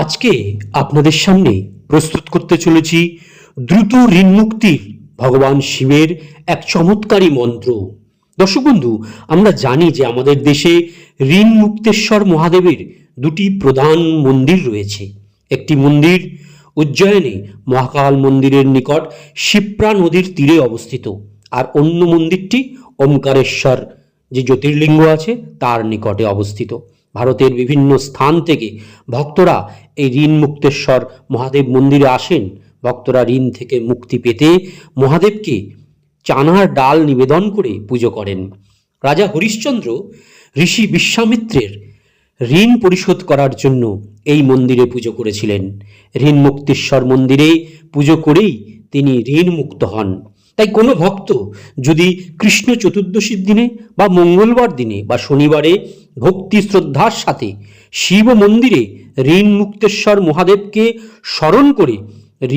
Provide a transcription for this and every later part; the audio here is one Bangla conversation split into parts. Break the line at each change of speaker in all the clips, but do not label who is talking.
আজকে আপনাদের সামনে প্রস্তুত করতে চলেছি দ্রুত ঋণ মুক্তির ভগবান শিবের এক চমৎকারী মন্ত্র। দর্শক বন্ধু, আমরা জানি যে আমাদের দেশে ঋণ মুক্তেশ্বর মহাদেবের দুটি প্রধান মন্দির রয়েছে। একটি মন্দির উজ্জয়নে মহাকাল মন্দিরের নিকট শিপ্রা নদীর তীরে অবস্থিত আর অন্য মন্দিরটি ওমকারেশ্বর, যে জ্যোতির্লিঙ্গ আছে, তার নিকটে অবস্থিত। ভারতের বিভিন্ন স্থান থেকে ভক্তরা এই ঋণ মুক্তেশ্বর মহাদেব মন্দিরে আসেন। ভক্তরা ঋণ থেকে মুক্তি পেতে মহাদেবকে চানার ডাল নিবেদন করে পুজো করেন। রাজা হরিশ্চন্দ্র ঋষি বিশ্বামিত্রের ঋণ পরিশোধ করার জন্য এই মন্দিরে পুজো করেছিলেন। ঋণ মুক্তেশ্বর মন্দিরে পুজো করেই তিনি ঋণ মুক্ত হন। তাই কোনো ভক্ত যদি কৃষ্ণ চতুর্দশীর দিনে বা মঙ্গলবার দিনে বা শনিবারে ভক্তি শ্রদ্ধার সাথে শিব মন্দিরে ঋণ মুক্তেশ্বর মহাদেবকে স্মরণ করে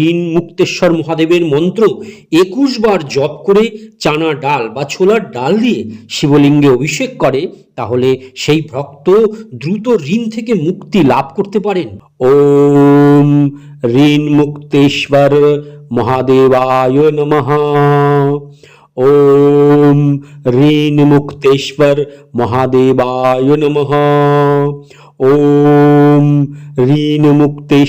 ঋণ মুক্তেশ্বর মহাদেবের মন্ত্র একুশ বার জপ করে চানা ডাল বা ছোলার ডাল দিয়ে শিবলিঙ্গে অভিষেক করে, তাহলে সেই ভক্ত দ্রুত ঋণ থেকে মুক্তি লাভ করতে পারেন। ওম ঋণ মুক্তেশ্বর মহাদেবায় নমঃ। ওম ঋণ মুক্তেশ্বর মহাদেবায় নমঃ ওম ঋণ মুক্তেশ্বর